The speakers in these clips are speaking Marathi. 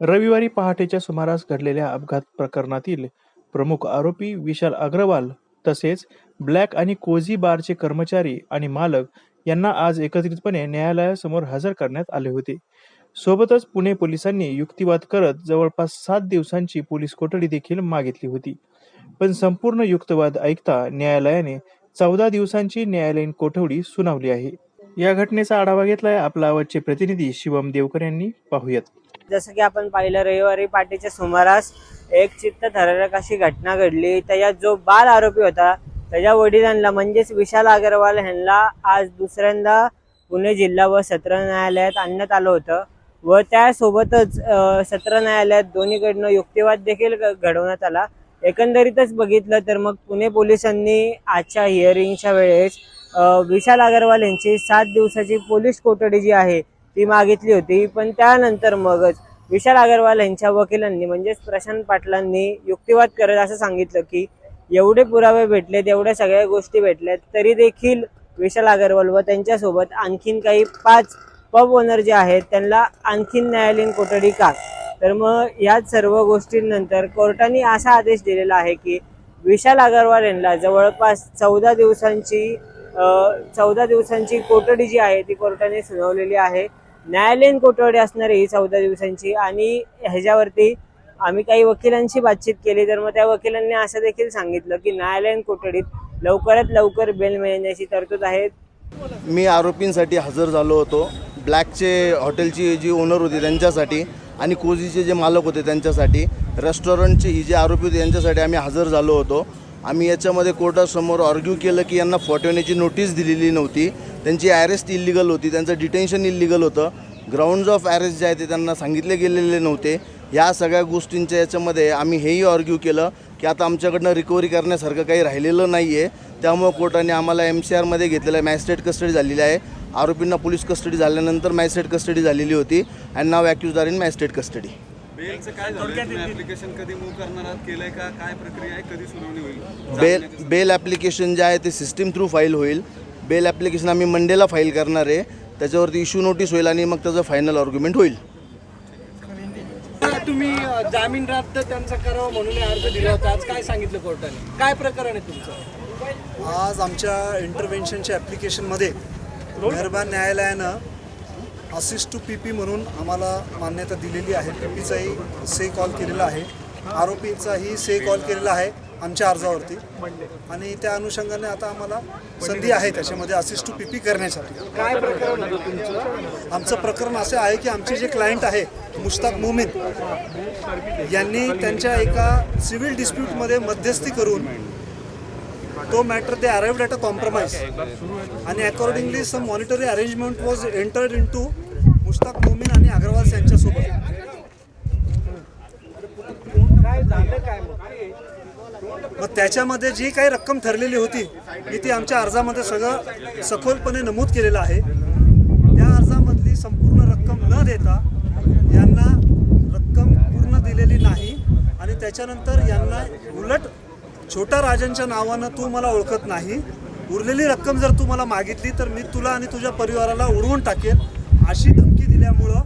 रविवारी पहाटेच्या सुमारास घडलेल्या अपघात प्रकरणातील प्रमुख आरोपी विशाल अग्रवाल तसेच ब्लॅक आणि कोझी बारचे कर्मचारी आणि मालक यांना आज एकत्रितपणे न्यायालयासमोर हजर करण्यात आले होते. सोबतच पुणे पोलिसांनी युक्तिवाद करत जवळपास सात दिवसांची पोलीस कोठडी देखील मागितली होती. पण संपूर्ण युक्तवाद ऐकता न्यायालयाने चौदा दिवसांची न्यायालयीन कोठडी सुनावली आहे. या घटनेचा आढावा घेतलाय आपला आवडचे प्रतिनिधी शिवम देवकर यांनी. पाहूयात. जसं की आपण पाहिलं रविवारी पाटीच्या सुमारास एक चित्त थरारक अशी घटना घडली. त्याच्यात जो बाल आरोपी होता त्याच्या वडिलांना म्हणजेच विशाल अग्रवाल यांना आज दुसऱ्यांदा पुणे जिल्हा व सत्र न्यायालयात आणण्यात आलं होतं. व त्यासोबतच सत्र न्यायालयात दोन्हीकडनं युक्तिवाद देखील घडवण्यात आला. एकंदरीतच बघितलं तर मग पुणे पोलिसांनी आजच्या हिअरिंगच्या वेळेस विशाल अगरवाल यांची सात दिवसाची पोलीस कोठडी जी आहे ती मागितली होती. पण त्यानंतर मगच विशाल अग्रवाल यांच्या वकिलांनी म्हणजेच प्रशांत पाटलांनी युक्तिवाद करत असं सांगितलं की एवढे पुरावे भेटलेत एवढ्या सगळ्या गोष्टी भेटल्यात तरी देखील विशाल अग्रवाल व त्यांच्यासोबत आणखीन काही पाच पब ओनर जे आहेत त्यांना आणखीन न्यायालयीन कोठडी का? तर मग याच सर्व गोष्टींनंतर कोर्टाने असा आदेश दिलेला आहे की विशाल अगरवाल यांना जवळपास चौदा दिवसांची चौदा दिवसांची कोठडी जी आहे ती कोर्टाने सुनावलेली आहे. न्यायालयीन कोठडी असणार ही चौदा दिवसांची. आणि ह्याच्यावरती आम्ही काही वकिलांशी बातचीत केली तर मग त्या वकिलांनी असं देखील सांगितलं की न्यायालयीन कोठडीत लवकरात लवकर बेल मिळण्याची तरतूद आहे. मी आरोपींसाठी हजर झालो होतो. ब्लॅकचे हॉटेलची जी ओनर होती त्यांच्यासाठी आणि कोझीचे जे मालक होते त्यांच्यासाठी रेस्टॉरंटचे ही जे आरोपी होते यांच्यासाठी आम्ही हजर झालो होतो. आम्ही याच्यामध्ये कोर्टासमोर ऑर्ग्यू केलं की यांना फॉटवण्याची नोटीस दिलेली नव्हती. त्यांची ॲरेस्ट इलिगल होती. त्यांचं डिटेन्शन इलिगल होतं. ग्राउंड्स ऑफ अरेस्ट जे आहे ते त्यांना सांगितले गेलेले नव्हते. या सगळ्या गोष्टींच्या याच्यामध्ये आम्ही हेही ऑर्ग्यू केलं की आता आमच्याकडनं रिकव्हरी करण्यासारखं काही राहिलेलं नाही आहे त्यामुळं कोर्टाने आम्हाला एम सी आरमध्ये घेतलेलं आहे. मॅजिस्ट्रेट कस्टडी झालेली आहे. आरोपींना पोलीस कस्टडी झाल्यानंतर मॅजिस्ट्रेट कस्टडी झालेली होती. And now accused are in magistrate custody बेलचं काय झालं तुम्ही ऍप्लिकेशन कधी मूव्ह करणार आहात? केलंय का? काय प्रक्रिया आहे? कधी सुनावणी होईल? बेल बेल ॲप्लिकेशन जे आहे ते सिस्टीम थ्रू फाईल होईल. बेल ॲप्लिकेशन आम्ही मंडेला फाईल करणार आहे. त्याच्यावरती इश्यू नोटीस होईल आणि मग त्याचं फायनल आर्ग्युमेंट होईल. तुम्ही जामीन रद्द त्यांचा करावा म्हणून अर्ज दिला होता. आज काय सांगितलं कोर्टाने? काय प्रकरण आहे तुमचं? आज आमच्या इंटरव्हेन्शनच्या ॲप्लिकेशनमध्ये मेहरबान न्यायालयानं असिस्ट टू पी पी म्हणून आम्हाला मान्यता दिलेली आहे. पी पीचाही से कॉल केलेला आहे. आरोपीचाही से कॉल केलेला आहे आमच्या अर्जावरती. आणि त्या अनुषंगाने आता आम्हाला संधी आहे त्याच्यामध्ये असिस्ट टू पी पी करण्यासाठी. काय प्रकरण आमचं प्रकरण असं आहे की आमचे जे क्लायंट आहे मुश्ताक मोमीन यांनी त्यांच्या एका सिव्हिल डिस्प्यूटमध्ये मध्यस्थी करून तो matter they arrived at a compromise आणि accordingly some monetary arrangement was entered into Mushtaq Momin आणि अग्रवाल यांच्यासोबत मग मग त्याच्यामध्ये जी काही रक्कम ठरलेली होती मी ती आमच्या अर्जामध्ये सगळं सखोलपणे नमूद केलेलं आहे. त्या अर्जामधली संपूर्ण रक्कम न देता यांना रक्कम पूर्ण दिलेली नाही आणि त्याच्यानंतर यांना उलट छोटा राजांच्या नावानं तू मला ओळखत नाही. उरलेली रक्कम जर तू मला मागितली तर मी तुला आणि तुझ्या परिवाराला उडवून टाकेन. अशी धमकी दिल्यामुळं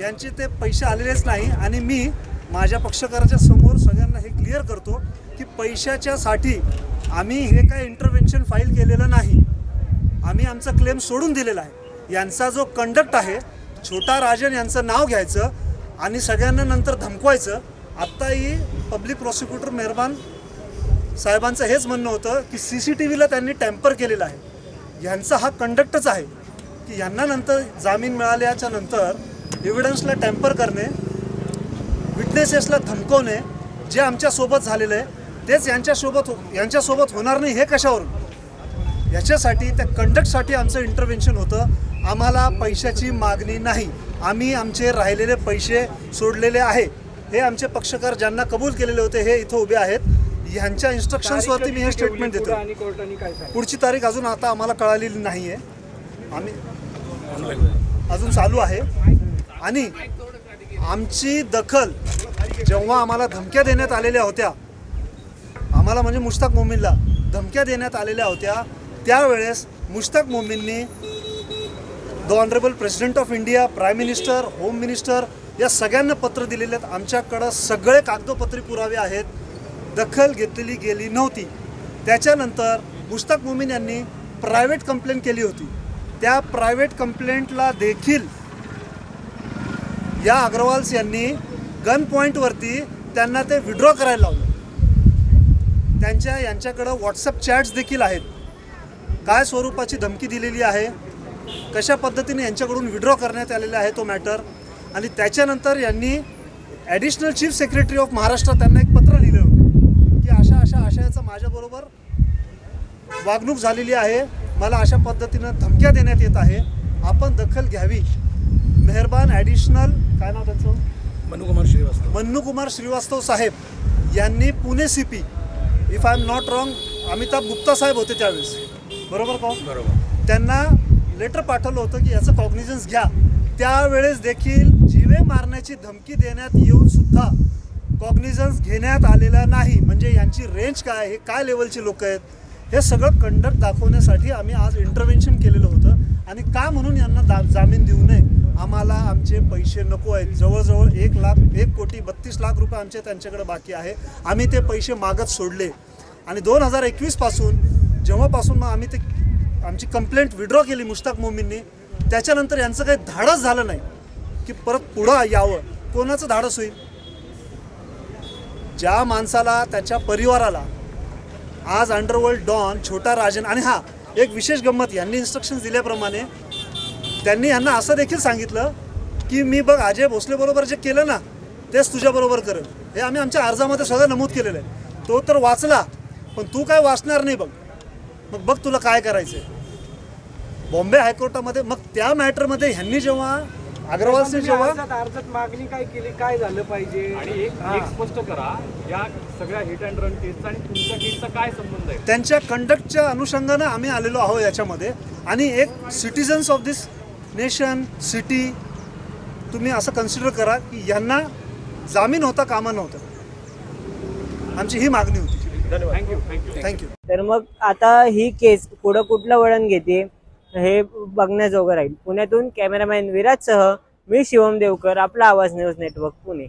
यांचे ते पैसे आलेलेच नाही आणि मी माझ्या पक्षकाराच्या समोर सगळ्यांना हे क्लिअर करतो की पैशाच्यासाठी आम्ही हे काय इंटरव्हेन्शन फाईल केलेलं नाही. आम्ही आमचा क्लेम सोडून दिलेला आहे. यांचा जो कंडक्ट आहे छोटा राजन यांचं नाव घ्यायचं आणि सगळ्यांना नंतर धमकवायचं. आत्ताही पब्लिक प्रॉसिक्युटर मेहरबान साहेबांचं हेच म्हणणं होतं की सी सी टी व्हीला त्यांनी टॅम्पर केलेला आहे. यांचा हा कंडक्टच आहे की यांना नंतर जामीन मिळाल्याच्या नंतर एव्हिडन्सला टॅम्पर करणे विटनेसेसला धमकवणे जे आमच्यासोबत झालेलं आहे तेच यांच्यासोबत हो- यांच्यासोबत होणार नाही हे कशावरून? याच्यासाठी त्या कंडक्टसाठी आमचं इंटरव्हेन्शन होतं. आम्हाला पैशाची मागणी नाही. आम्ही आमचे राहिलेले पैसे सोडलेले आहे. हे आमचे पक्षकार ज्यांना कबूल केलेले होते हे इथं उभे आहेत. ह्यांच्या इन्स्ट्रक्शन्सवरती मी हे स्टेटमेंट देतो पुढची तारीख अजून आता आम्हाला कळालेली नाही आहे आम्ही अजून चालू आहे. आणि आमची दखल जेव्हा आम्हाला धमक्या देण्यात आलेल्या होत्या आम्हाला म्हणजे मुश्ताक मोमीनला धमक्या देण्यात आलेल्या होत्या त्यावेळेस Mushtaq मोमीननी the honourable president of India prime minister home minister या सगळ्यांना पत्र दिलेले आहेत. आमच्याकडं सगळे कागदोपत्री पुरावे आहेत. दखल घेतलेली गेली नव्हती. त्याच्यानंतर मुश्ताक मोमीन यांनी प्रायव्हेट कंप्लेंट केली होती. त्या प्रायव्हेट कंप्लेंटला देखील या अग्रवाल्स यांनी गन पॉईंटवरती त्यांना ते विड्रॉ करायला लावलं. त्यांच्या यांच्याकडं व्हॉट्सअप चॅट्स देखील आहेत. काय स्वरूपाची धमकी दिलेली आहे? कशा पद्धतीने यांच्याकडून विड्रॉ करण्यात आलेला आहे तो मॅटर आणि त्याच्यानंतर यांनी additional chief secretary of Maharashtra त्यांना एक पत्र आशयाचं माझ्याबरोबर वागणूक झालेली आहे. मला अशा पद्धतीनं धमक्या देण्यात येत आहे. आपण दखल घ्यावी. मेहरबान ॲडिशनल काय नाव त्यांचं? मनुकुमार श्रीवास्तव. मन्नू कुमार श्रीवास्तव साहेब यांनी Pune C P if I am not wrong Amitabh Gupta साहेब होते त्यावेळेस. बरोबर का? बरोबर. त्यांना लेटर पाठवलं होतं की याचं कॉग्निझन्स घ्या. त्यावेळेस देखील जीवे मारण्याची धमकी देण्यात येऊन सुद्धा कॉग्निझन्स घेण्यात आलेला नाही. म्हणजे यांची रेंज काय हे काय लेवलची लोक आहेत हे सगळं कंडक्ट दाखवण्यासाठी आम्ही आज इंटरव्हेन्शन केलेलं होतं. आणि का म्हणून यांना दा जामीन देऊ नये? आम्हाला आमचे पैसे नको आहेत. जवळजवळ एक लाख एक कोटी बत्तीस लाख रुपये आमचे त्यांच्याकडे बाकी आहे. आम्ही ते पैसे मागत सोडले. आणि दोन हजार एकवीसपासून जेव्हापासून मग आम्ही ते आमची कंप्लेंट विड्रॉ केली मुश्ताक मोमींनी त्याच्यानंतर यांचं काही धाडस झालं नाही. की परत पुढं यावं. कोणाचं धाडस होईल? ज्या माणसाला त्याच्या परिवाराला आज अंडरवर्ल्ड डॉन छोटा राजन आणि हा एक विशेष गंमत यांनी इन्स्ट्रक्शन दिल्याप्रमाणे त्यांनी यांना असं देखील सांगितलं की मी बघ अजय भोसलेबरोबर जे केलं ना तेच तुझ्याबरोबर करेल. हे आम्ही आमच्या अर्जामध्ये सगळं नमूद केलेलं आहे. तो तर वाचला पण तू काय वाचणार नाही बघ. मग बघ तुला काय करायचं आहे बॉम्बे हायकोर्टामध्ये मग त्या मॅटरमध्ये ह्यांनी जेव्हा अग्रवालचे जेव्हा अर्जात मागणी काय केली? काय झालं पाहिजे? आणि एक एक स्पष्ट करा या सगळ्या हिट अँड रन केसचा आणि तुमच्या केसचा काय संबंध आहे? त्यांच्या कंडक्टच्या अनुषंगानं आम्ही आलेलो आहोत याच्यामध्ये. आणि एक citizens of this nation city तुम्ही असं कन्सिडर करा की यांना जामीन होता कामा नव्हतं. आमची ही मागणी होती. थँक्यू थँक्यू थँक्यू तर मग आता ही केस पुढं कुठलं वळण घेते? हे बघण्याजोगं राहील. पुण्यातून कॅमेरामॅन विराजसह मी शिवम देवकर आपला आवाज न्यूज नेटवर्क पुणे.